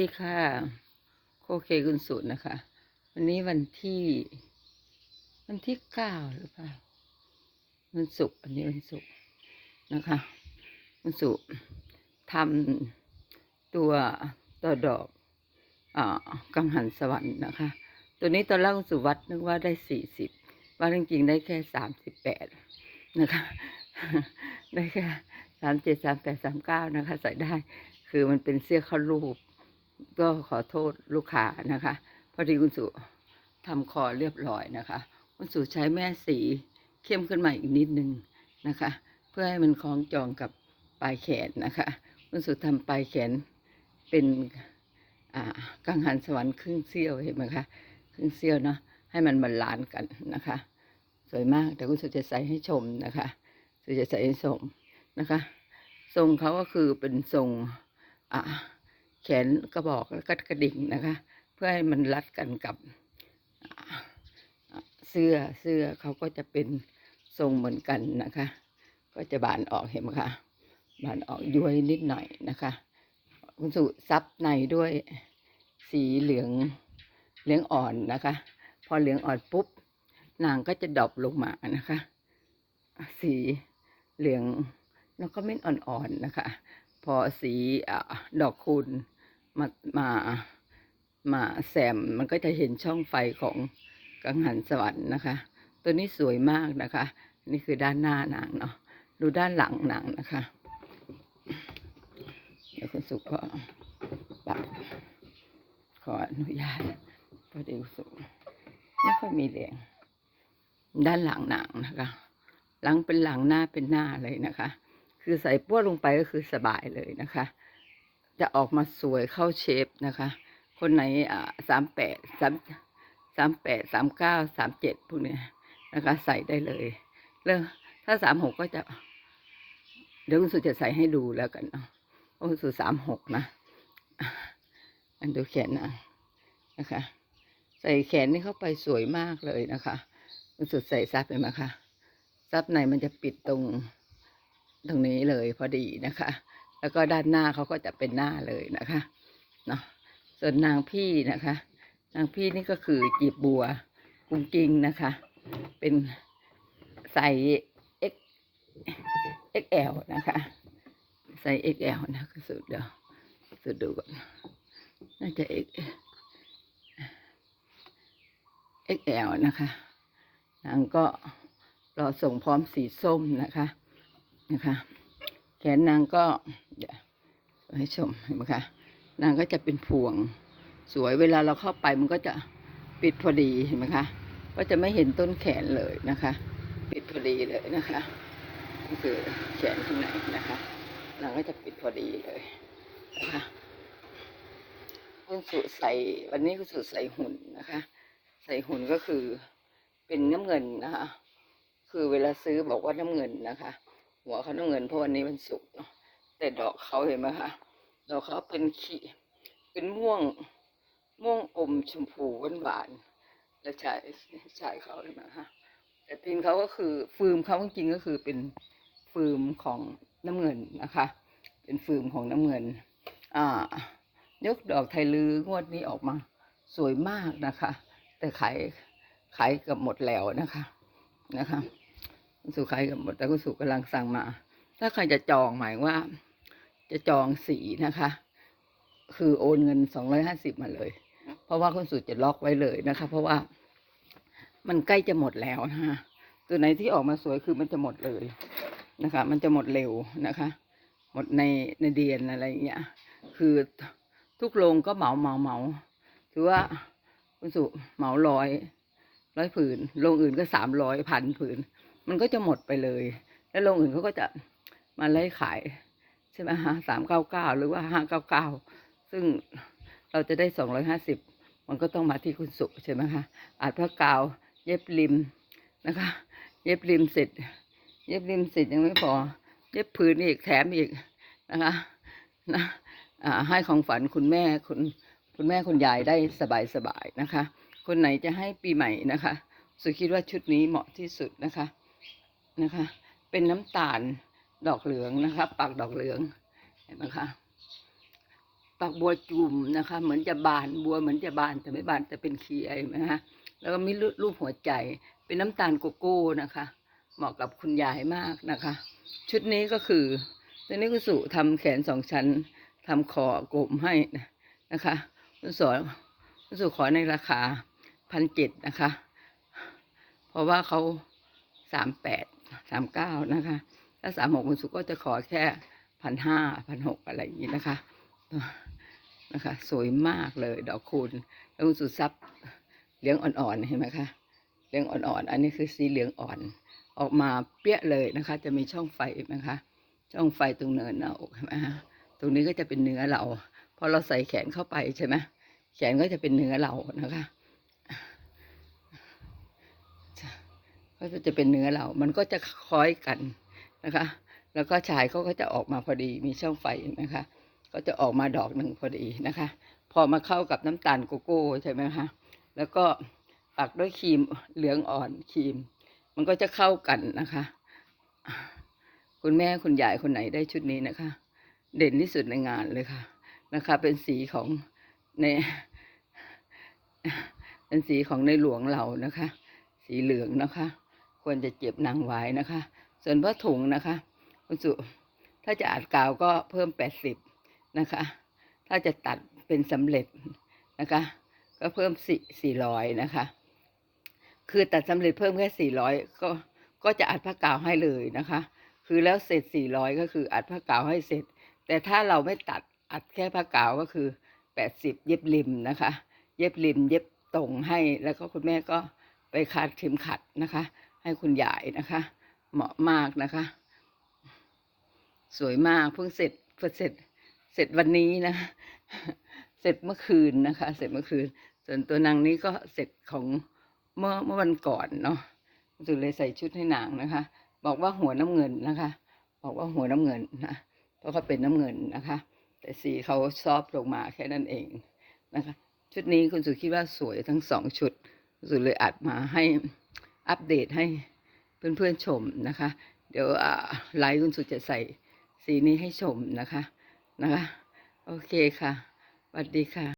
ดีค่ะ โคเคคุณสุนะคะ วันนี้วันที่ วันที่เก้าหรือเปล่าวันศุกร์อันนี้วันศุกร์นะคะวันศุกร์ทำตัวต่อดอกอ่ากังหันสวรรค์นะคะ ตัวนี้ตอนแรกคุณสุวัดนึกว่าได้สี่สิบว่าจริงๆได้แค่สามสิบแปดนะคะ ได้แค่สามเจ็ดสามแปดสามเก้านะคะ ใส่ได้ คือมันเป็นเสื้อเข้ารูป ก็ขอโทษลูกค้านะคะ พอดีคุณสุทำคอเรียบร้อยนะคะ คุณสุใช้แม่สีเข้มขึ้นมาอีกนิดนึงนะคะ เพื่อให้มันคล้องจองกับปลายแขนนะคะ คุณสุทำปลายแขนเป็นอ่ากังหันสวรรค์ครึ่งเสี้ยวเห็นไหมคะครึ่งเสี้ยวเนาะให้มันบาลานกันนะคะ สวยมากแต่คุณสุจะใส่ให้ชมนะคะสุจะใส่ให้ชมนะคะ ทรงเขาก็คือเป็นทรงอ่า แขนกระบอกแล้วก็กระดิ่งนะคะ เพื่อให้มันรัดกันกับเสื้อเสื้อเขาก็จะเป็นทรงเหมือนกันนะคะ ก็จะบานออกเห็นไหมคะบานออกย้วยนิดหน่อยนะคะ คุณสุซับในด้วยสีเหลืองเหลืองอ่อนนะคะ พอเหลืองอ่อนปุ๊บนางก็จะดอปลงมานะคะ สีเหลืองแล้วก็เม็ดอ่อนๆนะคะ พอสีอดอกคูณ มามามาแซมมันก็จะเห็นช่องไฟของกังหันสวรรค์นะคะ ตัวนี้สวยมากนะคะ นี่คือด้านหน้านางเนาะดูด้านหลังนางนะคะ เดี๋ยวคุณสุก็ปักขออนุญาตพอดีคุณสุไม่ค่อยมีแรงด้านหลังนางนะคะ หลังเป็นหลังหน้าเป็นหน้าเลยนะคะ คือใส่ปั้วลงไปก็คือสบายเลยนะคะ จะออกมาสวยเข้าเชฟนะคะ คนไหนอ่าสามแปดสามสามแปดสามเก้าสามเจ็ดพวกเนี้ยนะคะ ใส่ได้เลยเรื่องถ้าสามหกก็จะ เดี๋ยวคุณสุจะใส่ให้ดูแล้วกันเนาะคุณสุสามหกนะอันดูแขนนางนะคะ ใส่แขนนี่เข้าไปสวยมากเลยนะคะคุณสุใส่ซับไหมคะซับในมันจะปิดตรงตรงนี้เลยพอดีนะคะ แล้วก็ด้านหน้าเขาก็จะเป็นหน้าเลยนะคะเนาะส่วนนางพี่นะคะ นางพี่นี่ก็คือจีบบัวกุ้งกิ้งนะคะ เป็นใส่ X XL นะคะใส่ XL นะก็สุดเดียวสุดดูก่อนน่าจะ X XL นะคะนางก็รอส่งพร้อมสีส้มนะคะนะคะ แขนนางก็เดี๋ยวให้ชมเห็นไหมคะนางก็จะเป็นพวง สวยเวลาเราเข้าไปมันก็จะปิดพอดีเห็นไหมคะก็จะไม่เห็นต้นแขนเลยนะคะ ปิดพอดีเลยนะคะนี่คือแขนข้างในนะคะนางก็จะปิดพอดีเลยนะคะคุณสุใส่วันนี้คุณสุใส่หุ่นนะคะ ใส่หุ่นก็คือเป็นน้ำเงินนะคะ คือเวลาซื้อบอกว่าน้ำเงินนะคะ หัวเขาน้ำเงินเพราะวันนี้มันสุกเนาะแต่ดอกเขาเห็นไหมคะดอกเขาเป็นขีเป็นม่วงม่วงอมชมพูหวานหวานแล้วชายชายเขาเห็นไหมคะแต่พินเขาก็คือฟืมเขาจริงก็คือเป็นฟืมของน้ำเงินนะคะ เป็นฟืมของน้ำเงิน อ่ายกดอกไทยลืองวดนี้ออกมา สวยมากนะคะ แต่ขายขายเกับหมดแล้วนะคะนะคะ คุณสุขายกับหมดแต่คุณสุกำลังสั่งมา ถ้าใครจะจองหมายว่า จะจองสีนะคะ คือโอนเงินสองร้อยห้าสิบมาเลย เพราะว่าคุณสุจะล็อกไว้เลยนะคะ เพราะว่ามันใกล้จะหมดแล้วนะคะตัวไหนที่ออกมาสวยคือมันจะหมดเลยนะคะ มันจะหมดเร็วนะคะ หมดในในเดือนอะไรอย่างเงี้ย คือทุกโรงก็เหมาเหมาเหมาถือว่าคุณสุเหมาร้อยร้อยผืนโรงอื่นก็สามร้อยพันผืน มันก็จะหมดไปเลย แล้วโรงอื่นเขาก็จะมาไล่ขาย ใช่ไหมฮะสามเก้าเก้าหรือว่าห้าเก้าเก้าซึ่งเราจะได้สองร้อยห้าสิบมันก็ต้องมาที่คุณสุใช่ไหมคะอาจพระกาว เย็บริมนะคะ เย็บริมเสร็จ เย็บริมเสร็จยังไม่พอ เย็บผืนอีกแถมอีกนะคะนะอ่าให้ของฝันคุณแม่คุณคุณแม่คุณยายได้สบายสบายๆนะคะ คนไหนจะให้ปีใหม่นะคะ สุคิดว่าชุดนี้เหมาะที่สุดนะคะ นะคะ เป็นน้ำตาลดอกเหลืองนะคะปักดอกเหลืองเห็นไหมคะฝักบัวจุ่มนะคะ เหมือนจะบานบัวเหมือนจะบานแต่ไม่บานแต่เป็นเขียเห็นไหมคะแล้วก็มีรูปหัวใจ เป็นน้ำตาลโกโก้นะคะ เหมาะกับคุณยายมากนะคะ ชุดนี้ก็คือตัวนี้คุณสุทำแขนสองชั้นทำคอกลมให้นะคะคุณสอนคุณสุขอในราคาพันเจ็ดนะคะ เพราะว่าเขาสามแปด สามเก้านะคะ ถ้าสามหกคุณสุก็จะขอแค่พันห้าพันหกอะไรอย่างนี้นะคะ นะคะ สวยมากเลยดอกคูณแล้วคุณสุซับเหลืองอ่อนๆเห็นไหมคะเหลืองอ่อนๆอันนี้คือสีเหลืองอ่อน ออกมาเปี้ยเลยนะคะ จะมีช่องไฟนะคะ ช่องไฟตรงเนินหน้าอกเห็นไหมฮะตรงนี้ก็จะเป็นเนื้อเราพอเราใส่แขนเข้าไปใช่ไหมแขนก็จะเป็นเนื้อเรานะคะ ก็จะเป็นเนื้อเรา มันก็จะคล้อยกันนะคะ แล้วก็ชายเขาก็จะออกมาพอดี มีช่องไฟนะคะ ก็จะออกมาดอกหนึ่งพอดีนะคะ พอมาเข้ากับน้ำตาลโกโก้ใช่ไหมคะ แล้วก็ปักด้วยครีมเหลืองอ่อนครีม มันก็จะเข้ากันนะคะ คุณแม่คุณยายคนไหนได้ชุดนี้นะคะ เด่นที่สุดในงานเลยค่ะ นะคะ เป็นสีของในเป็นสีของในหลวงเรานะคะ สีเหลืองนะคะ ควรจะเจ็บนางไว้นะคะ ส่วนผ้าถุงนะคะคุณสุถ้าจะอัดกาวก็เพิ่มแปดสิบนะคะ ถ้าจะตัดเป็นสำเร็จนะคะ ก็เพิ่มสี่สี่ร้อยนะคะ คือตัดสำเร็จเพิ่มแค่สี่ร้อยก็ก็จะอัดผ้ากาวให้เลยนะคะ คือแล้วเสร็จสี่ร้อยก็คืออัดผ้ากาวให้เสร็จ แต่ถ้าเราไม่ตัดอัดแค่ผ้ากาวก็คือแปดสิบเย็บริมนะคะ เย็บริมเย็บตรงให้แล้วก็คุณแม่ก็ไปคาดเข็มขัดนะคะ ให้คุณยายนะคะ เหมาะมากนะคะ สวยมากเพิ่งเสร็จเพิ่งเสร็จเสร็จวันนี้นะ เสร็จเมื่อคืนนะคะ เสร็จเมื่อคืน ส่วนตัวนางนี้ก็เสร็จของเมื่อเมื่อวันก่อนเนาะสุดเลยใส่ชุดให้นางนะคะ บอกว่าหัวน้ำเงินนะคะ บอกว่าหัวน้ำเงินนะเพราะเขาเป็นน้ำเงินนะคะ แต่สีเขาซอฟลงมาแค่นั้นเองนะคะ ชุดนี้คุณสุคิดว่าสวยทั้งสองชุดคุณสุเลยอัดมาให้ อัปเดตให้เพื่อนๆชมนะคะ เดี๋ยวไลฟ์คุณสุจะใส่สีนี้ให้ชมนะคะนะคะ โอเคค่ะสวัสดีค่ะ